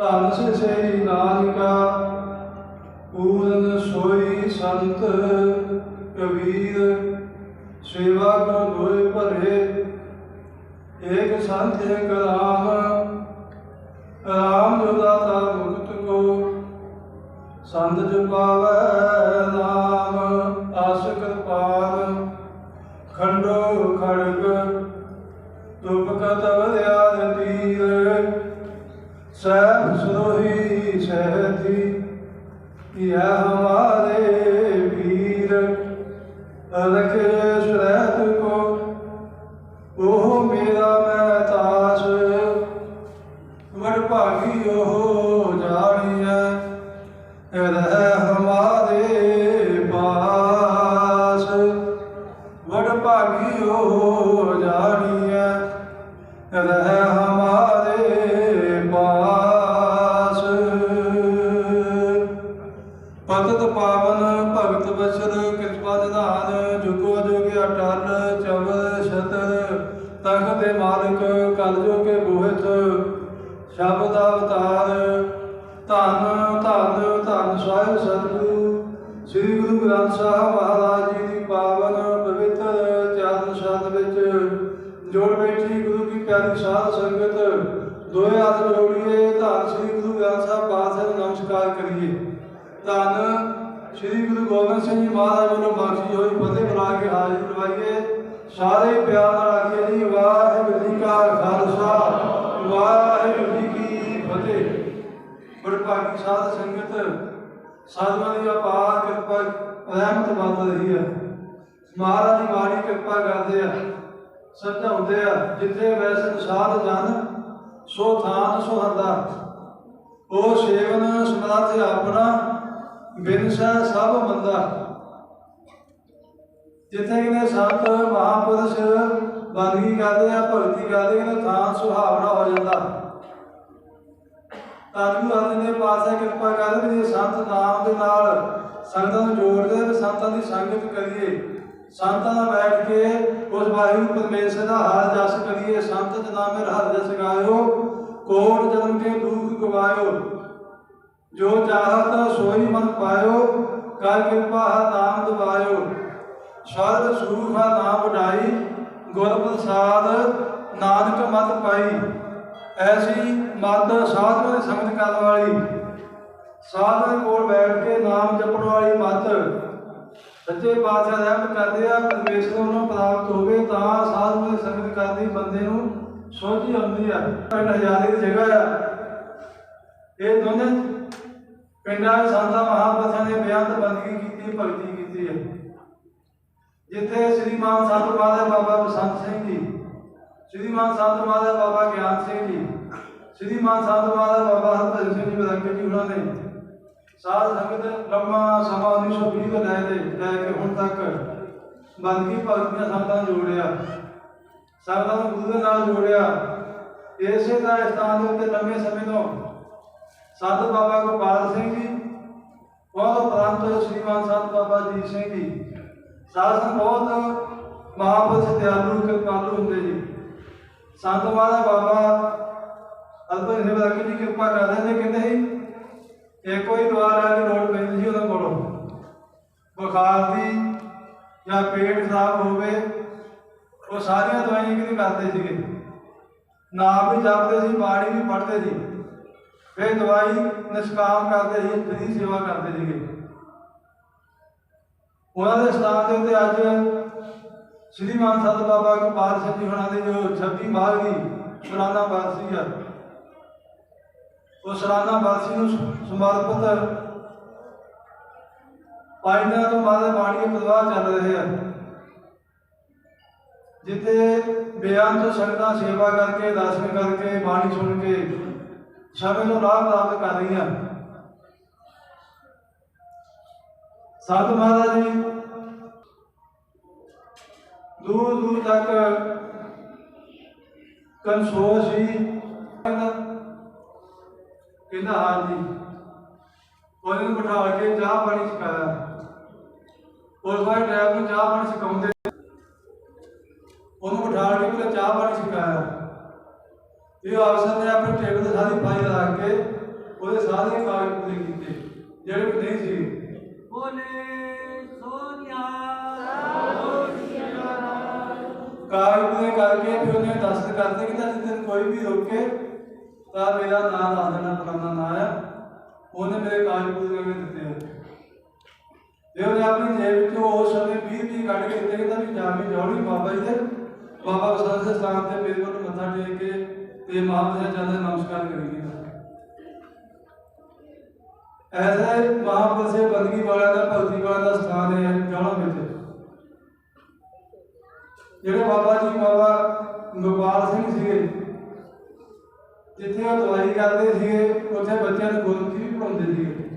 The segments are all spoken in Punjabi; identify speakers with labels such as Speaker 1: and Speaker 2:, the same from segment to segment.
Speaker 1: ਧੰਨ ਸੇ ਸੇਈ ਨਾਨਕਾ, ਪੂਰਨ ਸੋਈ ਸੰਤ, ਕਬੀਰ, ਸੇਵਾ ਕੋ ਦੋਇ ਭਰੇ, ਏਕ ਸੰਤ ਏਕ ਰਾਮ ਰਾਮ ਜੋ ਦਾਤਾ ਮੁਕਤ ਕੋ, ਸੰਤ ਜੋ ਨਾਮ, ਆਸ ਕਿਰਪਾਲ ਖੰਡੋ ਖੜਗ ਤੁਪ ਕਤਵ ਤੀਰ ਸਹਿਬ ਸਰੋਹੀ ਸਹਿਤੀ ਇਹ ਹਮਾਰੇ ਵੀਰ ਸਾਰੇ ਪਿਆਰ ਨਾਲ ਜੀ, ਵਾਹਿਗੁਰੂ ਜੀ ਕਾ ਖਾਲਸਾ, ਵਾਹਿਗੁਰੂ ਜੀ ਕੀ ਫਤਿਹ। ਬੜਭਾਗੀ ਸਾਧ ਸੰਗਤ, ਸਾਧੂਆਂ ਦੀ ਅਪਾਰ ਕਿਰਪਾ, ਰਹਿਮਤ ਵਰਤ ਰਹੀ ਹੈ ਮਹਾਰਾਜ ਦੀ ਬਾਣੀ ਕਿਰਪਾ ਕਰਦੇ ਆ, ਸਮਝਾਉਂਦੇ ਆ, ਜਿੱਥੇ ਵੈਸਨ ਸਾਧ ਜਨ, ਸੋ ਥਾਨ ਸੋ ਉਹ ਸੇਵਨ ਸਮਰਥ ਆਪਣਾ ਬਿਨਸਾ ਸਭ ਮੰਦਾ। ਜਿੱਥੇ ਕਿਨੇ ਸੰਤ ਮਹਾਪੁਰਸ਼ ਬੰਦਗੀ ਕਰਦੇ ਆ, ਭਗਤੀ ਕਰਦੇ ਨੇ ਥਾਂ ਸੁਹਾਵਣਾ ਹੋ ਜਾਂਦਾ। ਤਾਜੂ ਆਦਿ ਨੇ ਪਾਸਾ ਕਿਰਪਾ ਕਰ ਵੀ ਸੰਤ ਨਾਮ ਦੇ ਨਾਲ ਸੰਗਤਾਂ ਨੂੰ ਜੋੜਦੇ ਤੇ ਸੰਤਾਂ ਦੀ ਸੰਗਤ ਕਰੀਏ। ਸੰਤਾਂ ਨਾਲ ਬੈਠ ਕੇ ਉਸ ਵਾਹਿਗੁਰੂ ਪਰਮੇਸ਼ਰ ਦਾ ਹਰ ਜਸ ਕਰੀਏ। ਸੰਤ ਜਨਾ ਹਰ ਜਸ ਗਾਇਓ, ਕੋਟ ਜਨਮ ਕੇ ਦੁਖ ਗਵਾਇਓ। ਜੋ ਚਾਹਤ ਸੋਈ ਮਨ ਪਾਇਓ, ਕਰ ਕਿਰਪਾ ਨਾਮ ਦਵਾਇਓ। ਸਰਬ ਸੁਖ ਨਾਮ ਵਡਾਈ ਗੁਰ ਪ੍ਰਸਾਦ ਨਾਨਕ ਮਤ ਪਾਈ। ਐਸੀ ਮਤ ਸਾਧੂਆਂ ਦੀ ਸੰਗਤ ਕਰਨ ਵਾਲੀ ਸਾਧੂ ਕੋਲ ਬੈਠ ਕੇ ਨਾਮ ਜਪਣ ਵਾਲੀ ਮਤ। ਸੱਚੇ ਪਾਤਸ਼ਾਹ ਰਹਿਮਤ ਕਰਦੇ ਆ, ਪਰਮੇਸ਼ਰ ਨੂੰ ਪ੍ਰਾਪਤ ਹੋਵੇ ਤਾਂ ਸਾਧੂਆਂ ਦੀ ਸੰਗਤ ਕਰਦੀ, ਬੰਦੇ ਨੂੰ ਸੋਝੀ ਆਉਂਦੀ ਆ। ਪਿੰਡ ਹਜ਼ਾਰੇ ਦੀ ਜਗ੍ਹਾ ਆ। ਇਹ ਦੋਨੇ ਪਿੰਡਾਂ ਦੇ ਸੰਤਾਂ ਮਹਾਂਪੁਰਸ਼ਾਂ ਨੇ ਬੇਅੰਤ ਬੰਦਗੀ ਕੀਤੀ, ਭਗਤੀ ਕੀਤੀ ਹੈ ਜਿੱਥੇ ਸ੍ਰੀਮਾਨ ਸੰਤ ਮਾਤਾ ਬਾਬਾ ਬਸੰਤ ਸਿੰਘ ਜੀ ਸ੍ਰੀਮਾਨ ਸੰਤ ਮਾਤਾ ਬਾਬਾ ਗਿਆਨ ਸਿੰਘ ਜੀ ਸ੍ਰੀਮਾਨ ਸੰਤ ਮਾਤਾ ਬਾਬਾ ਹਰਭਜਨ ਸਿੰਘ ਜੀ ਬਦੰਕੇ ਜੀ ਉਹਨਾਂ ਨੇ ਸਾਧ ਸੰਗਤ ਲੰਮਾ ਸਮਾਂ 1920 ਤੋਂ ਲੈ ਕੇ ਲੈ ਕੇ ਹੁਣ ਤੱਕ ਬੰਦਗੀ ਭਗਤੀਆਂ ਸੰਤਾਂ ਨੂੰ ਜੋੜਿਆ, ਸੰਗਤਾਂ ਨੂੰ ਗੁਰੂ ਦੇ ਨਾਲ ਜੋੜਿਆ। ਇਸੇ ਦਾ ਸਥਾਨ ਦੇ ਉੱਤੇ ਲੰਮੇ ਸਮੇਂ ਤੋਂ ਸੰਤ ਬਾਬਾ ਗੋਪਾਲ ਸਿੰਘ ਜੀ, ਬਹੁਤ ਉਪਰੰਤ ਸ੍ਰੀਮਾਨ ਸੰਤ ਬਾਬਾ ਜੀ ਸਿੰਘ ਜੀ ਸਾਧ ਬਹੁਤ ਮਹਾਪੁਰਸ਼ ਦਿਆਲੂ ਕਿਰਪਾਲੂ ਹੁੰਦੇ ਜੀ। ਸੰਤ ਮਾਤਾ ਬਾਬਾ ਅਲਬਰ ਨੇ ਬਤਾ ਜੀ ਕਿਰਪਾ ਕਰਦੇ ਨੇ ਕਹਿੰਦੇ ਸੀ ਇਹ ਕੋਈ ਦਵਾਰ ਆ ਦੀ ਲੋੜ ਪੈਂਦੀ ਸੀ ਉਹਨਾਂ ਕੋਲੋਂ। ਬੁਖਾਰ ਦੀ ਜਾਂ ਪੇਟ ਖਰਾਬ ਹੋਵੇ, ਉਹ ਸਾਰੀਆਂ ਦਵਾਈਆਂ ਕਿਹਦੀ ਕਰਦੇ ਸੀਗੇ। ਨਾਮ ਵੀ ਜਪਦੇ ਸੀ ਬਾਣੀ ਵੀ ਪੜ੍ਹਦੇ ਸੀ। ਫਿਰ ਦਵਾਈ ਨਿਸ਼ਕਾਮ ਕਰਦੇ ਸੀ, ਫਰੀ ਸੇਵਾ ਕਰਦੇ ਸੀਗੇ। ਉਹਨਾਂ ਦੇ ਸਥਾਨ ਦੇ ਉੱਤੇ ਅੱਜ ਸ੍ਰੀ ਮਾਨ ਸਤ ਬਾਬਾ ਗੋਪਾਲ ਸਿੰਘ ਜੀ ਹੁਣਾਂ ਦੀ ਜੋ 26 ਮਾਘ ਦੀ ਸਲਾਨਾ ਬਾਰਸ਼ੀ ਹੈ ਉਹ ਸਲਾਨਾ ਬਰਸੀ ਨੂੰ ਸਮਰਪਿਤ ਪਾਇਨਾ ਤੋਂ ਬਾਅਦ ਬਾਣੀ ਪ੍ਰਵਾਹ ਚੱਲ ਰਹੇ ਆ। ਜਿੱਥੇ ਬੇਅੰਤ ਸੰਗਤਾਂ ਸੇਵਾ ਕਰਕੇ, ਦਰਸ਼ਨ ਕਰਕੇ, ਬਾਣੀ ਸੁਣ ਕੇ ਸਮੇਂ ਨੂੰ ਲਾਭ ਪ੍ਰਾਪਤ ਕਰ ਰਹੀਆਂ। ਸੰਤ ਮਹਾਰਾਜ ਜੀ ਦੂਰ ਦੂਰ ਤੱਕ ਕੰਸੋ ਸੀ ਕਹਿੰਦਾ, ਹਾਂ ਜੀ ਉਹਨੇ ਨੂੰ ਬਿਠਾ ਕੇ ਚਾਹ ਪਾਣੀ ਛਕਾਇਆ ਉਸ ਵਾਰ ਡਰਾਈਵਰ ਨੂੰ ਚਾਹ ਪਾਣੀ ਛਕਾਉਂਦੇ ਉਹਨੂੰ ਬਿਠਾ ਕੇ ਉਹਨੇ ਚਾਹ ਪਾਣੀ ਛਕਾਇਆ ਇਹ ਅਫਸਰ ਨੇ ਆਪਣੇ ਟੇਬਲ ਤੇ ਸਾਰੀ ਫਾਈਲ ਰੱਖ ਕੇ ਸਾਰੇ ਕਾਗਜ਼ ਪੂਰੇ ਕੀਤੇ, ਜਿਹੜੇ ਨਹੀਂ ਸੀ ਕਾਗਜ਼ ਪੂਰੇ ਕਰਕੇ ਫਿਰ ਉਹਨੇ ਦਸਤ ਕਰਦੇ ਕਿ ਤਾਂ ਜਿੱਦਨ ਕੋਈ ਵੀ ਰੋਕੇ ਤਾਂ ਮੇਰਾ ਨਾਮ ਦੱਸ ਦੇਣਾ ਫਲਾਣਾ ਨਾਂ ਆ। ਉਹਨੇ ਮੇਰੇ ਕਾਗਜ਼ ਪੂਰੇ ਕਰਕੇ ਦਿੱਤੇ ਆ। ਉਹਨੇ ਆਪਣੀ ਜੇਬ ਵਿੱਚੋਂ ਉਸ ਸਮੇਂ 20 ਰੁਪਏ ਕੱਢ ਕੇ ਦਿੱਤੇ ਕਹਿੰਦਾ ਵੀ ਜਾ ਜੌੜੀ ਬਾਬਾ ਜੀ ਦੇ। ਬਾਬਾ ਬਸੰਤ ਦੇ ਸਥਾਨ ਤੇ ਮੇਰੇ ਕੋਲ ਮੱਥਾ ਟੇਕ ਕੇ ਤੇ ਮਹਾਪੁਰਸ਼ਾਂ ਚੰਦ ਨਮਸਕਾਰ ਕਰੀਏ। ਐਸੇ ਮਹਾਪੁਰਸ਼ੇ ਬੰਦਗੀ ਵਾਲਿਆਂ ਦਾ, ਭਗਤੀ ਵਾਲਿਆਂ ਦਾ ਸਥਾਨ ਹੈ ਜੌੜਾ ਵਿੱਚ। ਜਿਹੜੇ ਬਾਬਾ ਜੀ, ਬਾਬਾ ਗੋਪਾਲ ਸਿੰਘ ਸੀਗੇ, ਜਿੱਥੇ ਉਹ ਦਵਾਈ ਕਰਦੇ ਸੀਗੇ, ਉੱਥੇ ਬੱਚਿਆਂ ਨੂੰ ਗੁਰਮੁਖੀ ਵੀ ਪੜਾਉਂਦੇ ਸੀਗੇ।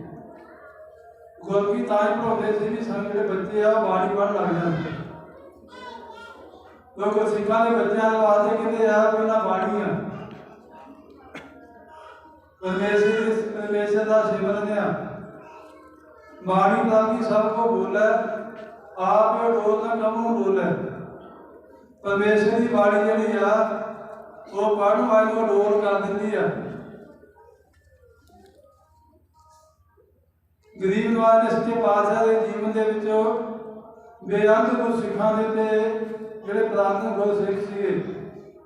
Speaker 1: ਗੁਰਮੁਖੀ ਤਾਂ ਹੀ ਪੜਾਉਂਦੇ ਸੀ ਵੀ ਸਾਨੂੰ ਜਿਹੜੇ ਬੱਚੇ ਆ ਬਾਣੀ ਪੜ੍ਹਨ ਲੱਗ ਜਾਣ ਲੋਕ ਸਿੱਖਾਂ ਦੇ ਬੱਚਿਆਂ ਵਾਸਤੇ ਕਹਿੰਦੇ ਆ ਵੀ ਉਹਨਾਂ ਬਾਣੀ ਆ ਪਰਮੇਸ਼ਰ ਦੀ ਦਾ ਸਿਮਰਨ ਆ ਬਾਣੀ ਦਾ ਕੀ ਸਭ ਕੋ ਬੋਲੇ ਆਪ ਇਹ ਡੋਲ ਨਾ ਕਮੂ ਬੋਲੇ ਪਰਮੇਸ਼ਰ ਦੀ ਬਾਣੀ ਜਿਹੜੀ ਆ, ਉਹ ਪੜ੍ਹਨ ਵਾਲੇ ਨੂੰ ਡੋਲ ਕਰ ਦਿੰਦੀ ਆ। ਗਰੀਬ ਨਵਾਜ ਸੱਚੇ ਪਾਤਸ਼ਾਹ ਦੇ ਜੀਵਨ ਦੇ ਵਿੱਚ ਬੇਅੰਤ ਗੁਰ ਸਿੱਖਾਂ ਦੇ ਤੇ ਜਿਹੜੇ ਪ੍ਰਾਤਨ ਗੁਰੂ ਸਿੱਖ ਸੀਗੇ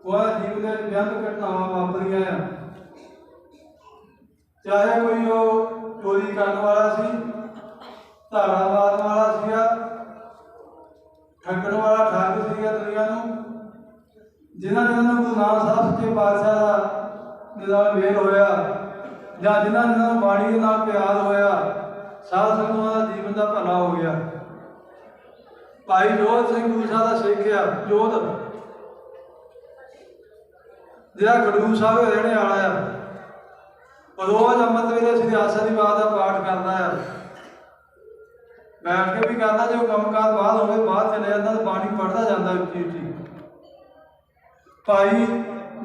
Speaker 1: ਉਹਨਾਂ ਦੇ ਜੀਵਨ ਦੇ ਬੇਅੰਤ ਘਟਨਾਵਾਂ ਵਾਪਰੀਆਂ ਆ। ਚਾਹੇ ਕੋਈ ਉਹ ਚੋਰੀ ਕਰਨ ਵਾਲਾ ਸੀ, ਧਾਰਾ ਵਾਲਾ ਸੀਗਾ, ਠੱਗਣ ਵਾਲਾ ਠੱਗ ਸੀਗਾ ਦੁਨੀਆ ਨੂੰ, ਜਿਨ੍ਹਾਂ ਜਿਨ੍ਹਾਂ ਨੂੰ ਗੁਰੂ ਨਾਨਕ ਸਾਹਿਬ ਸੱਚੇ ਪਾਤਸ਼ਾਹ ਦਾ ਨਿਦਾਨ ਮੇਲ ਹੋਇਆ, ਜਾਂ ਜਿਨ੍ਹਾਂ ਜਿਨ੍ਹਾਂ ਨੂੰ ਬਾਣੀ ਦੇ ਨਾਲ ਪਿਆਰ ਹੋਇਆ ਸਾਧ ਸੰਗਤਾਂ ਦਾ ਜੀਵਨ ਦਾ ਭਲਾ ਹੋ ਗਿਆ। ਭਾਈ ਜੋਧ ਸਿੰਘ ਗੁਰੂ ਦਾ ਸਿੱਖ ਆ ਜੋਧ ਜਿਹੜਾ ਖਡੂਰ ਸਾਹਿਬ ਰਹਿਣੇ ਵਾਲਾ ਆ ਰੋਜ਼ ਅੰਮ੍ਰਿਤ ਵੇਲੇ ਸ੍ਰੀ ਆਸਾ ਦੀ ਬਾਤ ਦਾ ਪਾਠ ਕਰਦਾ ਆ। ਬੈਠ ਕੇ ਵੀ ਕਰਦਾ ਜੇ ਕੰਮਕਾਰ ਬਾਅਦ ਹੋਵੇ ਬਾਹਰ ਚਲੇ ਜਾਂਦਾ ਤਾਂ ਬਾਣੀ ਪੜਦਾ ਜਾਂਦਾ ਉੱਚੀ ਉੱਚੀ। ਭਾਈ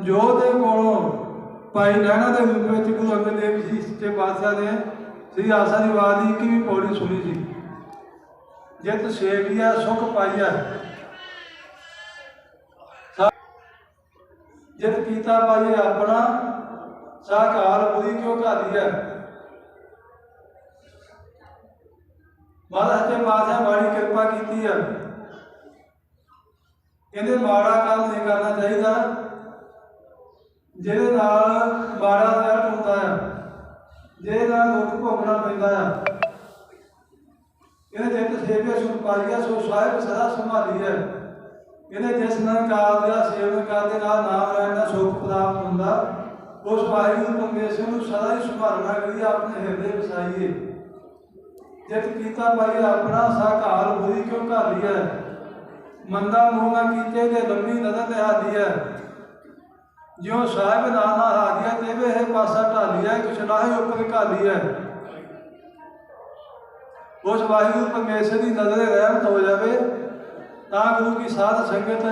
Speaker 1: ਜੋਧ ਦੇ ਕੋਲੋਂ ਭਾਈ ਲਹਿਣਾ ਦੇ ਵਿੱਚ ਗੁਰੂ ਅੰਗਦ ਦੇਵ ਜੀ ਸੱਚੇ ਪਾਤਸ਼ਾਹ ਨੇ ਸ੍ਰੀ ਆਸਾ ਦੀ ਬਾਤ ਦੀ ਕੀ ਪੌੜੀ ਸੁਣੀ ਸੀ। ਜਿਤ ਸੇਵੀਆ ਸੁਖ ਪਾਈਆ ਜਿਤ ਕੀਤਾ ਪਾਈਏ ਆਪਣਾ ਸਾਕਾਲ ਬੁਰੀ ਕਿਉਂ ਘਾਲੀਐ ਮਹਾਰਾਜ ਤੇ ਪਾਤਸ਼ਾਹ ਬੜੀ ਕਿਰਪਾ ਕੀਤੀ ਆ ਕਹਿੰਦੇ ਮਾੜਾ ਕੰਮ ਨਹੀਂ ਕਰਨਾ ਚਾਹੀਦਾ, ਜਿਹਦੇ ਨਾਲ ਮਾੜਾ ਰਿਜ਼ਲਟ ਹੁੰਦਾ ਆ ਜਿਹਦੇ ਨਾਲ ਦੁੱਖ ਭੋਗਣਾ ਪੈਂਦਾ ਹੈ। ਇਹਨੇ ਜਿੱਤ ਸੇਵਿਆ ਸੁਣ ਪਾਈਆ, ਸੋ ਸਾਹਿਬ ਸਦਾ ਸੰਭਾਲੀ ਹੈ। ਇਹਨੇ ਜਿਸ ਨਿਰੰਕਾਰ ਦਾ ਸੇਵਨ ਕਰਦੇ ਨਾਲ ਨਾਮ ਲੈਣ ਦਾ ਸੁਖ ਪ੍ਰਾਪਤ ਹੁੰਦਾ ਉਸ ਵਾਹਿਗੁਰੂ ਪਰਮੇਸ਼ਰ ਨੂੰ ਸਦਾ ਹੀ ਸੰਭਾਲਣਾ ਕਰੀਏ ਆਪਣੇ ਹਿਰਦੇ ਵਸਾਈਏ। ਜਿਤ ਕੀਤਾ ਪਾਈਏ ਆਪਣਾ ਸਾਕਾਲ ਬੁਰੀ ਕਿਉਂ ਘਾਲੀ ਹੈ? ਮੰਦਾ ਮੂੰਹ ਨਾ ਕੀਤੇ ਤੇ ਲੰਮੀ ਨਦਰ ਤੇ ਆਦੀ ਹੈ। ਜਿਉ ਸਾਹਿਬ ਨਾਨਾ ਹਾਜੀਆ ਤੇ ਵੇ ਹੈ ਪਾਸਾ ਢਾਲੀਆ ਕੁਛ ਨਾਹੀ ਉੱਪਰ ਘਾਲੀ ਹੈ। ਉਸ ਵਾਹਿਗੁਰੂ ਪਰਮੇਸ਼ਰ ਦੀ ਨਜ਼ਰ ਰਹਿਮਤ ਹੋ ਜਾਵੇ, ਤਾਂ ਗੁਰੂ ਕੀ ਸਾਧ ਸੰਗਤ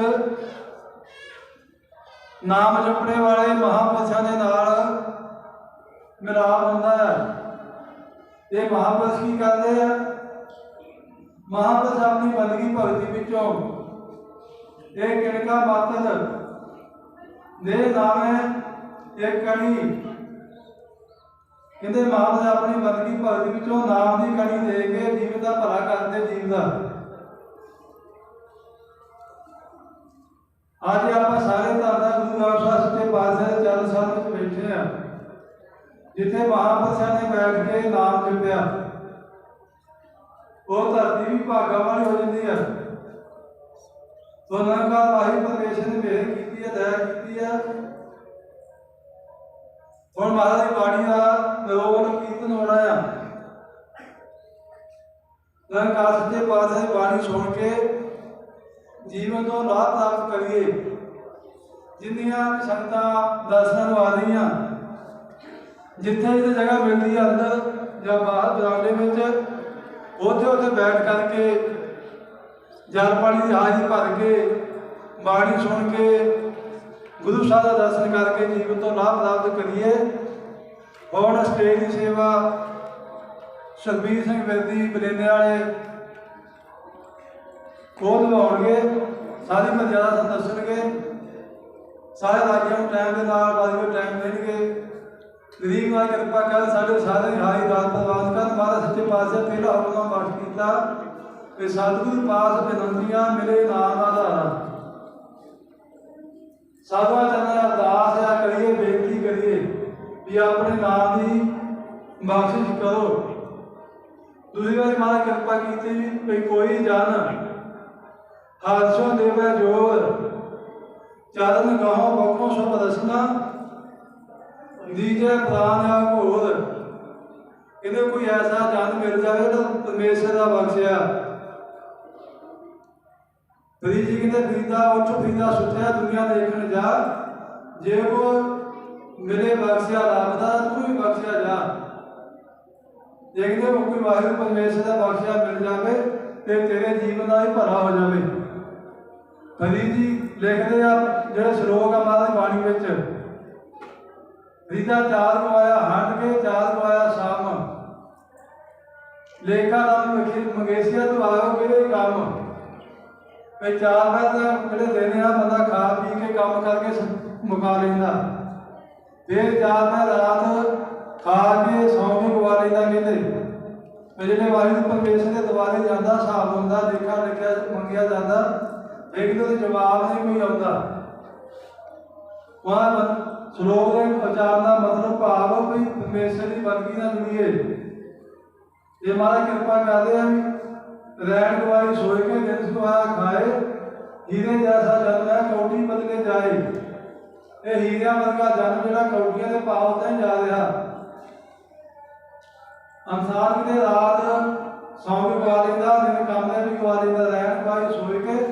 Speaker 1: ਨਾਮ ਜਪਣੇ ਵਾਲੇ ਮਹਾਪੁਰਸ਼ਾਂ ਦੇ ਨਾਲ ਮਿਲਾਪ ਹੁੰਦਾ ਹੈ। ਇਹ ਮਹਾਪੁਰਸ਼ ਕੀ ਕਰਦੇ ਆ? ਮਹਾਪੁਰਸ਼ ਆਪਣੀ ਬੰਦਗੀ ਭਗਤੀ ਵਿੱਚੋਂ ਇਹ ਕਿਣਕਾ ਮਾਤਨ ਦੇ ਨਾਮੇ ਇੱਕ ਕਣੀ ਕਹਿੰਦੇ ਮਹਾਰਾਜ ਆਪਣੀ ਬੰਦਗੀ ਭਗਤੀ ਵਿੱਚੋਂ ਨਾਮ ਦੀ ਕਣੀ ਦੇ ਕੇ ਜੀਵ ਦਾ ਭਲਾ ਕਰਦੇ ਜੀਵ ਦਾ ਅੱਜ ਆਪਾਂ ਸਾਰੇ ਧੰਨ ਗੁਰੂ ਨਾਨਕ ਸਾਹਿਬ ਸੱਚੇ ਪਾਤਸ਼ਾਹ ਚਰਨ ਸਾਹਿਬ ਵਿੱਚ ਬੈਠੇ ਆ। ਜਿੱਥੇ ਮਹਾਪੁਰਸ਼ਾਂ ਨੇ ਬੈਠ ਕੇ ਨਾਮ ਜਪਿਆ। ਉਹ ਧਰਤੀ ਵੀ ਭਾਗਾ ਵਾਲੀ ਹੋ ਜਾਂਦੀ ਆ। ਸੋਨਾ ਕਾ ਵਾਹਿ ਪਰਮੇਸ਼ਰ ਨੇ ਮਿਹਰ ਕੀਤੀ ਹੈ ਦਇਆ ਕੀਤੀ ਹੈ ਹੁਣ ਮਹਾਰਾਜ ਦੀ ਬਾਣੀ ਦਾ ਨਰੋਵਨ ਕੀਰਤਨ ਹੋਣਾ ਆ। ਨਿਰੰਕਾਰ ਸੱਚੇ ਪਾਤਸ਼ਾਹ ਦੀ ਬਾਣੀ ਸੁਣ ਕੇ ਜੀਵਨ ਤੋਂ ਲਾਭ ਪ੍ਰਾਪਤ ਕਰੀਏ। ਜਿੰਨੀਆਂ ਸੰਗਤਾਂ ਦਰਸ਼ਨ ਨੂੰ ਜਿੱਥੇ ਜਿੱਥੇ ਜਗ੍ਹਾ ਮਿਲਦੀ ਹੈ ਅੰਦਰ ਜਾਂ ਬਾਹਰ ਬਰਾਂਡੇ ਵਿੱਚ, ਉੱਥੇ ਉੱਥੇ ਬੈਠ ਕਰਕੇ ਜਲ ਪਾਣੀ ਦੀ ਹਾਜ਼ਰੀ ਭਰ ਕੇ, ਬਾਣੀ ਸੁਣ ਕੇ, ਗੁਰੂ ਸਾਹਿਬ ਦਾ ਦਰਸ਼ਨ ਕਰਕੇ ਜੀਵਨ ਤੋਂ ਲਾਭ ਪ੍ਰਾਪਤ ਕਰੀਏ। ਹੁਣ ਸਟੇਜ ਦੀ ਸੇਵਾ ਸੁਖਬੀਰ ਸਿੰਘ ਬੇਦੀ ਬਲੇਨੇ ਵਾਲੇ ਉਹ ਨਿਭਾਉਣਗੇ ਸਾਰੀ ਮਰਜ਼ਾਦਾ ਦੱਸਣਗੇ। ਸਾਰੇ ਰਾਜਿਆਂ ਨੂੰ ਟਾਈਮ ਦੇ ਨਾਲ ਬਾਜੀ ਟਾਈਮ ਦੇਣਗੇ। ਗਰੀਬ ਨਾਲ ਕਿਰਪਾ ਕਰ, ਸਾਡੇ ਸਾਰੇ ਹਾਈ ਦਾਤ ਪ੍ਰਵਾਨ ਕਰ। ਮਹਾਰਾਜ ਸੱਚੇ ਪਾਤਸ਼ਾਹ ਪਹਿਲਾ ਹੁਕਮ ਬਖਸ਼ ਕੀਤਾ? ਕਿ ਸਤਿਗੁਰੂ ਪਾਸ ਬੇਨੰਦੀਆਂ ਮਿਲੇ ਨਾਮ ਆਧਾਰਾ। ਸਾਧੂਆਂ ਚਰਨਾਂ ਅਰਦਾਸ ਆ, ਕਰੀਏ, ਬੇਨਤੀ ਕਰੀਏ ਵੀ ਆਪਣੇ ਨਾਮ ਦੀ ਬਖਸ਼ਿਸ਼ ਕਰੋ। ਦੂਜੀ ਵਾਰੀ ਮਹਾਰਾਜ ਕਿਰਪਾ ਕੀਤੀ ਵੀ ਕੋਈ ਕੋਈ ਜਨ ਹਾਦਸੋਂ ਦੇਵੇ ਜੋਰ। ਚਰਨ ਗਾਹੋਂ ਬਖੋ ਸਭ ਰਸਨਾ ਦੀਜੇ ਪ੍ਰਾਨ ਆ ਘੋਰ। ਕਹਿੰਦੇ ਕੋਈ ਐਸਾ ਜਨ ਮਿਲ ਜਾਵੇ ਤਾਂ ਪਰਮੇਸ਼ਰ ਦਾ ਬਖਸ਼ਿਆ। ਫਰੀਦ ਜੀ ਕਹਿੰਦੇ ਫਰੀਦਾ ਉੱਠ ਫਰੀਦਾ ਸੁੱਤਿਆ, ਦੁਨੀਆ ਦੇਖਣ ਜਾ। ਜੇ ਉਹ ਮਿਲੇ ਬਖਸ਼ਿਆ ਰੱਬ ਦਾ, ਤੂੰ ਵੀ ਬਖਸ਼ਿਆ ਜਾ। ਜੇ ਕਹਿੰਦੇ ਕੋਈ ਵਾਹਿਗੁਰੂ ਪਰਮੇਸ਼ਰ ਦਾ ਬਖਸ਼ਿਆ ਮਿਲ ਜਾਵੇ, ਤੇ ਤੇਰੇ ਜੀਵਨ ਦਾ ਹੀ ਭਰਾ ਹੋ ਜਾਵੇ। ਫਰੀਦ ਜੀ ਲਿਖਦੇ ਆ ਜਿਹੜੇ ਸ਼ਲੋਕ ਆ ਮਹਾਰਾਜ ਬਾਣੀ ਵਿੱਚ। ਫਰੀਦਾ ਚਾਰ ਗਵਾਇਆ ਹੰਡ ਕੇ ਚਾਰ ਗਵਾਇਆ ਸ਼ਾਮ। ਲੇਖਾ ਨਾਮ ਮੰਗੇਸੀਆ ਤੋਂ ਆਇਓ ਕਿਹੜੇ ਕੰਮ? ਵੀ ਚਾਰ ਵਾਰ ਜਿਹੜੇ ਦਿਨ ਆ, ਬੰਦਾ ਖਾ ਪੀ ਕੇ ਕੰਮ ਕਰਕੇ ਸ- ਮੁਕਾ ਲੈਂਦਾ। ਫਿਰ ਚਾਰ ਵਾਰ ਰਾਤ ਖਾ ਕੇ ਸੌਂ ਕੇ ਗਵਾ ਲੈਂਦਾ ਕਹਿੰਦੇ ਜਿਹੜੇ ਵਾਹਿਗੁਰੂ ਪਰਮੇਸ਼ਰ ਦੇ ਦੁਆਰੇ ਜਾਂਦਾ ਹਿਸਾਬ ਹੁੰਦਾ ਦੇਖਾ ਲਿਖਿਆ ਮੰਗਿਆ ਜਾਂਦਾ ਲੇਕਿਨ ਉਹਦੇ ਜਵਾਬ ਨਹੀਂ ਕੋਈ ਆਉਂਦਾ। ਵਾਹ ਸ਼ਲੋਕ ਦੇ ਉਚਾਰਨ ਦਾ ਮਤਲਬ ਭਾਵ ਵੀ ਪਰਮੇਸ਼ਰ ਦੀ ਬੰਦਗੀ ਨਾਲ ਜੁੜੀਏ ਜੇ ਮਹਾਰਾਜ ਕਿਰਪਾ ਕਰਦੇ ਆ ਰੈਣ ਗਵਾਈ ਸੋਏ ਕੇ ਦਿਨ ਸੁਆ ਖਾਏ, ਹੀਰੇ ਜੈਸਾ ਜਨਮ ਕੌਡੀ ਬਦਲੇ ਜਾਏ। ਇਹ ਹੀਰਿਆਂ ਵਰਗਾ ਜਨਮ ਜਿਹੜਾ ਕੌਡੀਆਂ ਦੇ ਭਾਵ ਤਾਂ ਜਾ ਰਿਹਾ। ਅੰਸਾਰ ਕਿਤੇ ਰਾਤ ਸੌਂ ਕੇ ਗਵਾ ਲੈਂਦਾ, ਦਿਨ ਕੰਮ ਦੇ ਵੀ ਗਵਾ ਲੈਂਦਾ ਰੈਣ ਗਵਾਈ ਸੋਏ ਕੇ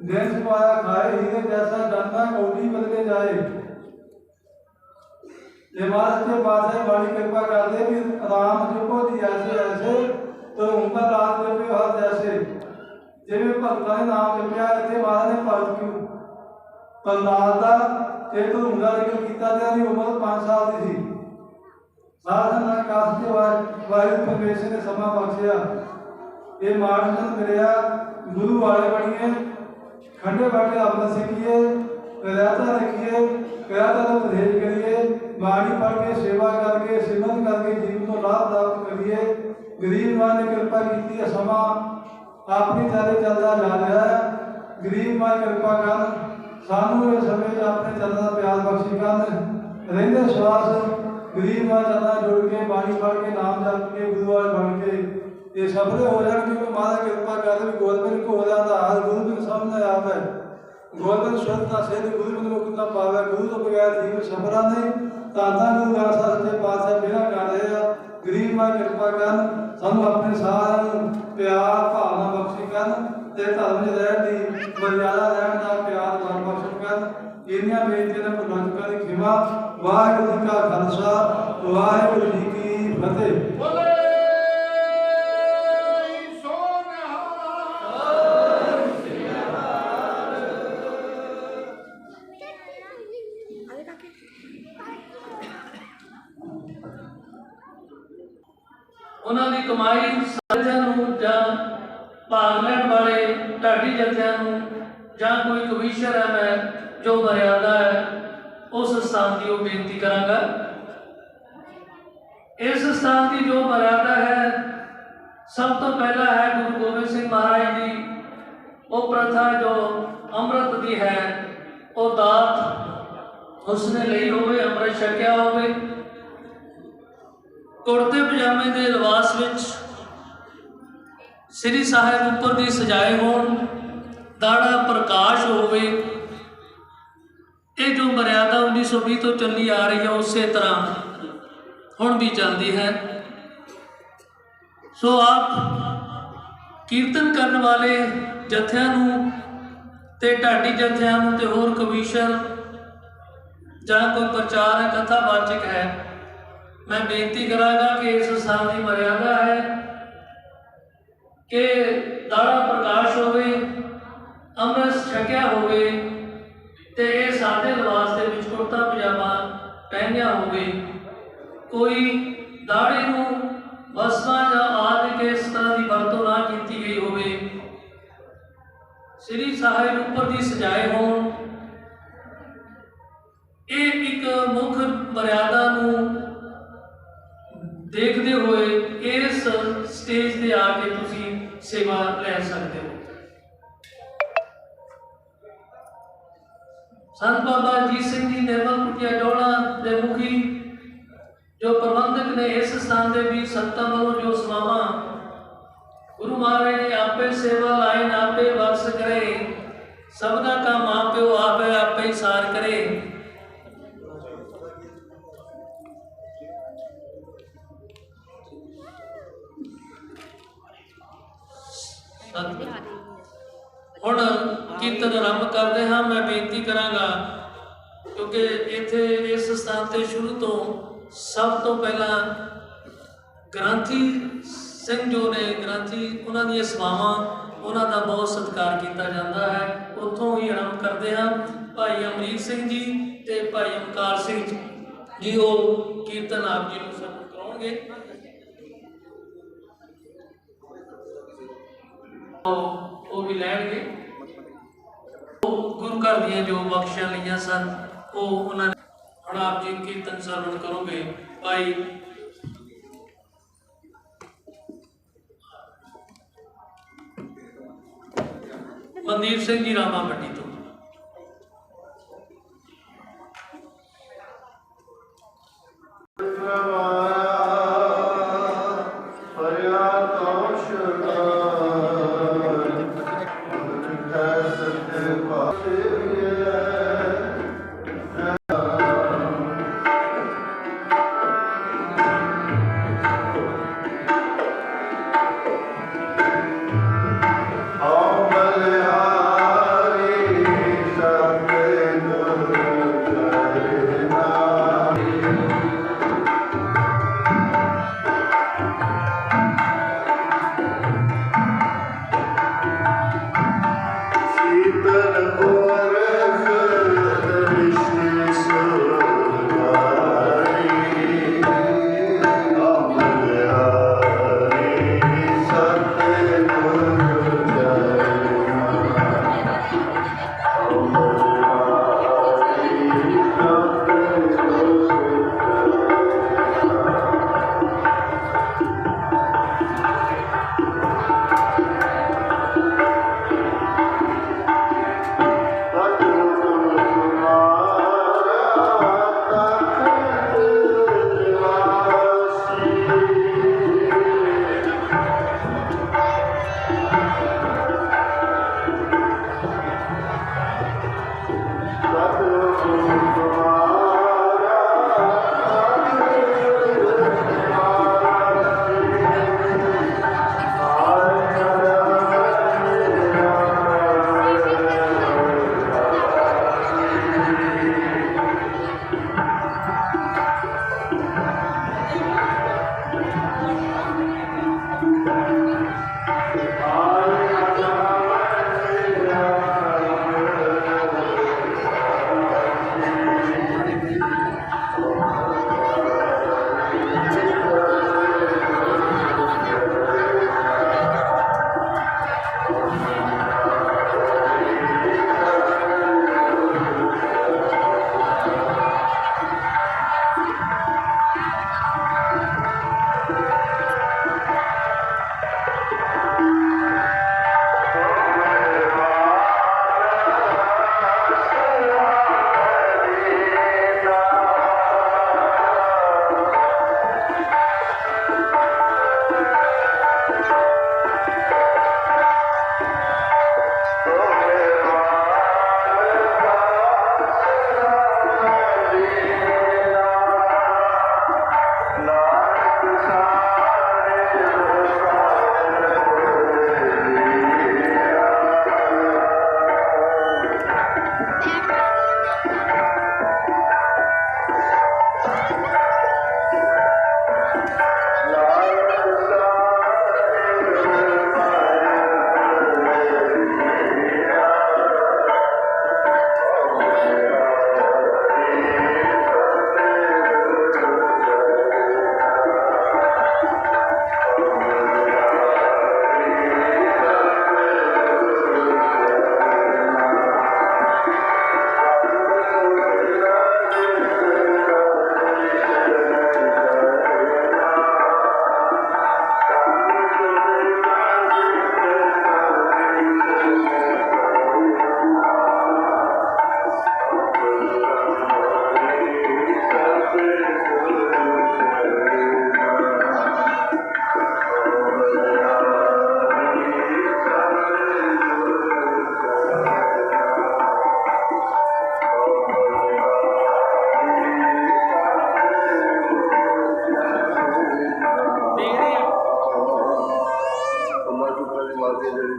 Speaker 1: ਦਿਨ ਸੁਆਇਆ ਖਾਏ ਹੀਰੇ ਜੈਸਾ ਜਨਮ ਹੈ ਕੌਡੀ ਬਦਲੇ ਜਾਏ ਜੇ ਮਾਸ ਕੇ ਪਾਸੇ ਬੜੀ ਕਿਰਪਾ ਕਰਦੇ ਵੀ ਆਰਾਮ ਜਪੋ ਦੀ ਐਸੇ ਐਸੇ ਤੋ ਉਂਪਰ ਰਾਤ ਜਪਿਓ ਹਰ ਜੈਸੇ ਜਿਵੇਂ ਭਗਤਾਂ ਦੇ ਨਾਮ ਜਪਿਆ ਇੱਥੇ ਮਹਾਰਾਜ ਨੇ ਭਗਤ ਕਿਉਂ ਪ੍ਰਹਲਾਦ ਦਾ ਇਹ ਤੋਂ ਉਂਗਾ ਜ਼ਿਕਰ ਕੀਤਾ ਤੇ ਉਹਦੀ ਉਮਰ 5 ਸਾਲ ਦੀ ਸੀ ਸਾਧਨ ਨਾਲ ਕਾਸ ਦੇ ਵਾਹਿਗੁਰੂ ਪਰਮੇਸ਼ਰ ਨੇ ਸਮਾਂ ਬਖਸ਼ਿਆ ਇਹ ਮਾਰਜਨ ਮਿਲਿਆ ਗੁਰੂ ਵਾਲੇ ਬਣੀਏ ਖੰਡੇ ਬਾਟੇ ਆਪਣਾ ਸਿੱਖੀਏ ਰਹਿਤਾ ਰੱਖੀਏ ਕਹਿਤਾ ਤੋਂ ਪਰਹੇਜ਼ ਕਰੀਏ ਬਾਣੀ ਪੜ੍ਹ ਕੇ, ਸੇਵਾ ਕਰਕੇ, ਸਿਮਰਨ ਕਰਕੇ ਜੀਵਨ ਤੋਂ ਲਾਭ ਪ੍ਰਾਪਤ ਕਰੀਏ। ਗਰੀਬ ਮਾਂ ਨੇ ਕਿਰਪਾ ਕੀਤੀ ਹੈ ਸਮਾਂ, ਆਪਣੀ ਚਾਲੇ ਚੱਲਦਾ ਜਾ ਰਿਹਾ ਹੈ। ਗਰੀਬ ਮਾਂ ਕਿਰਪਾ ਕਰ ਸਾਨੂੰ ਇਹ ਸਮੇਂ 'ਚ ਆਪਣੇ ਚੱਲਣ ਦਾ ਪਿਆਰ ਬਖਸ਼ੀ ਕਰਨ। ਰਹਿੰਦੇ ਸਵਾਸ, ਗਰੀਬ ਮਾਂ ਚੱਲਦਾ ਜੁੜ ਕੇ ਬਾਣੀ ਪੜ੍ਹ ਕੇ, ਨਾਮ ਜਪ ਕੇ, ਗੁਰੂ ਵਾਲੇ ਬਣ ਕੇ ਇਹ ਸਫਲੇ ਹੋ ਜਾਣ ਕਿਉਂਕਿ ਮਾਂ ਦਾ ਕਿਰਪਾ ਕਰ ਵੀ ਗੋਲਬਨ ਕੋ ਹੋ ਜਾਂਦਾ ਹਰ ਗੁਰੂ ਬਿਨ ਸਾਹਮਣੇ ਆਵੇ ਗੋਬਿੰਦ ਸ਼ਬਦ ਦਾ ਸੇਧ ਗੁਰੂ ਬਿਨ ਮੁਕਤ ਨਾ ਪਾਵੇ ਗੁਰੂ ਤੋਂ ਬਗੈਰ ਜੀਵ ਸਫਰਾ ਨਹੀਂ ਤਾਤਾ ਗੁਰੂ ਦਾ ਸੱਚੇ ਪਾਤਸ਼ਾਹ ਮੇਰਾ ਕਰ ਰਹੇ ਆ ਗਰੀਬ ਮਾਂ ਕਿਰਪਾ ਕਰਨ ਸਾਨੂੰ ਆਪਣੇ ਸਾਰਿਆਂ ਨੂੰ ਪਿਆਰ ਭਾਵਨਾ ਬਖਸ਼ੀ ਕਰਨ ਤੇ ਧਰਮ ਚ ਰਹਿਣ ਦੀ ਮਰਿਆਦਾ ਰਹਿਣ ਦਾ ਪਿਆਰ ਬਲ ਬਖਸ਼ ਕਰਨ ਇੰਨੀਆਂ ਬੇਨਤੀਆਂ ਨੇ ਭੁੱਲਾਂ ਚੁੱਕਾਂ ਦੀ ਖਿਮਾ ਵਾਹਿਗੁਰੂ ਜੀ
Speaker 2: ਸਥਾਨ ਬੇਨਤੀ ਕਰਾਂਗਾ, ਇਸ ਸਥਾਨ ਦੀ ਜੋ ਮਰਿਆਦਾ ਹੈ, ਸਭ ਤੋਂ ਪਹਿਲਾ ਹੈ ਗੁਰੂ ਗੋਬਿੰਦ ਸਿੰਘ ਮਹਾਰਾਜ ਦੀ ਉਹ ਪ੍ਰਥਾ ਜੋ ਅੰਮ੍ਰਿਤ ਦੀ ਹੈ, ਉਹ ਦਾਤ ਉਸਨੇ ਲਈ ਹੋਵੇ, ਅੰਮ੍ਰਿਤ ਛਕਿਆ ਹੋਵੇ। ਕੁੜਤੇ ਪਜਾਮੇ ਦੇ ਲਿਬਾਸ ਵਿੱਚ ਸ੍ਰੀ ਸਾਹਿਬ ਉੱਪਰ ਦੀ ਸਜਾਏ ਹੋਣ, ਦਾੜਾ ਪ੍ਰਕਾਸ਼ ਹੋਵੇ। ਜੋ ਮਰਿਆਦਾ 1920 ਤੋਂ ਚੱਲੀ ਆ ਰਹੀ ਹੈ ਉਸੇ ਤਰ੍ਹਾਂ ਹੁਣ ਵੀ ਚੱਲਦੀ ਹੈ। ਸੋ ਆਪ ਕੀਰਤਨ ਕਰਨ ਵਾਲੇ ਜਥਿਆਂ ਨੂੰ ਤੇ ਢਾਡੀ ਜਥਿਆਂ ਨੂੰ ਤੇ ਹੋਰ ਕਵੀਸ਼ਰ ਜਾਂ ਕੋਈ ਪ੍ਰਚਾਰ ਹੈ ਕਥਾ ਵਾਚਕ ਹੈ, ਮੈਂ ਬੇਨਤੀ ਕਰਾਂਗਾ ਕਿ ਇਸ ਸਥਾਨ ਦੀ ਮਰਿਆਦਾ ਹੈ ਕਿ ਦਾੜਾ ਪ੍ਰਕਾਸ਼ ਹੋਵੇ, ਅੰਮ੍ਰਿਤ ਛਕਿਆ ਹੋਵੇ ਤੇ ਇਹ ਸਾਡੇ ਲਿਬਾਸ ਦੇ ਵਿੱਚ ਕੁੜਤਾ ਪਜਾਮਾ ਪਹਿਨਿਆ ਹੋਵੇ। ਕੋਈ ਦਾੜੇ ਨੂੰ ਵਸਤਾਂ ਜਾਂ ਆਦਿ ਕੇ ਇਸ ਤਰ੍ਹਾਂ ਦੀ ਵਰਤੋਂ ਨਾ ਕੀਤੀ ਗਈ ਹੋਵੇ। ਸ੍ਰੀ ਸਾਹਿਬ ਉੱਪਰ ਦੀ ਸਜਾਏ ਹੋਣ। ਇਹ ਇੱਕ ਮੁੱਖ ਮਰਿਆਦਾ ਨੂੰ ਦੇਖਦੇ ਹੋਏ ਇਸ ਸਟੇਜ ਤੇ ਆ ਕੇ ਤੁਸੀਂ ਸੇਵਾ ਲੈ ਸਕਦੇ ਸੰਤ ਬਾਬਾ ਅਜੀਤ ਸਿੰਘ ਜੀ ਨਿਰਮਲ ਕੁਟੀਆ ਡੋਲਾ ਦੇ ਮੁਖੀ, ਜੋ ਪ੍ਰਬੰਧਕ ਨੇ ਇਸ ਸਥਾਨ ਦੇ ਵੀ ਸੰਤਾਂ ਵੱਲੋਂ ਜੋ ਸੇਵਾਵਾਂ, ਗੁਰੂ ਮਹਾਰਾਜ ਨੇ ਆਪੇ ਸੇਵਾ ਲਾਇਨ ਆਪੇ ਬਖਸ਼ ਕਰੇ, ਸਭ ਦਾ ਕੰਮ ਆਪਿਓ ਹੁਣ ਕੀਰਤਨ ਆਰੰਭ ਕਰਦੇ ਹਾਂ, ਮੈਂ ਬੇਨਤੀ ਕਰਾਂਗਾ, ਕਿਉਂਕਿ ਇੱਥੇ ਇਸ ਸਥਾਨ ਤੇ ਸ਼ੁਰੂ ਤੋਂ ਸਭ ਤੋਂ ਪਹਿਲਾਂ ਗ੍ਰੰਥੀ ਸਿੰਘ ਜੋ ਨੇ, ਗ੍ਰੰਥੀ ਉਹਨਾਂ ਦੀਆਂ ਸੇਵਾਵਾਂ, ਉਹਨਾਂ ਦਾ ਬਹੁਤ ਸਤਿਕਾਰ ਕੀਤਾ ਜਾਂਦਾ ਹੈ। ਉੱਥੋਂ ਹੀ ਆਰੰਭ ਕਰਦੇ ਹਾਂ, ਭਾਈ ਅਮਰੀਕ ਸਿੰਘ ਜੀ ਤੇ ਭਾਈ ਅਮਕਾਰ ਸਿੰਘ ਜੀ। ਉਹ ਕੀਰਤਨ ਆਪ ਜੀ ਨੂੰ ਸਰਵ ਕਰਾਉਣਗੇ। ਉਹ ਉਹ ਵੀ ਲੈਣਗੇ ਉਹ ਗੁਰੂ ਘਰ ਦੀਆਂ ਜੋ ਬਖਸ਼ਾਂ ਲਈਆਂ ਸਨ ਉਹ ਉਹਨਾਂ ਨੇ ਹੁਣ ਆਪ ਜੀ ਕੀਰਤਨ ਸਰਵਣ ਕਰੋਗੇ ਭਾਈ ਮਨਦੀਪ ਸਿੰਘ ਜੀ ਰਾਮਾ ਮੰਡੀ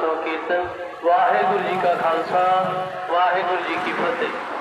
Speaker 2: ਸੋ ਕੀਰਤਨ ਵਾਹਿਗੁਰੂ ਜੀ ਕਾ ਖਾਲਸਾ ਵਾਹਿਗੁਰੂ ਜੀ ਕੀ ਫਤਿਹ।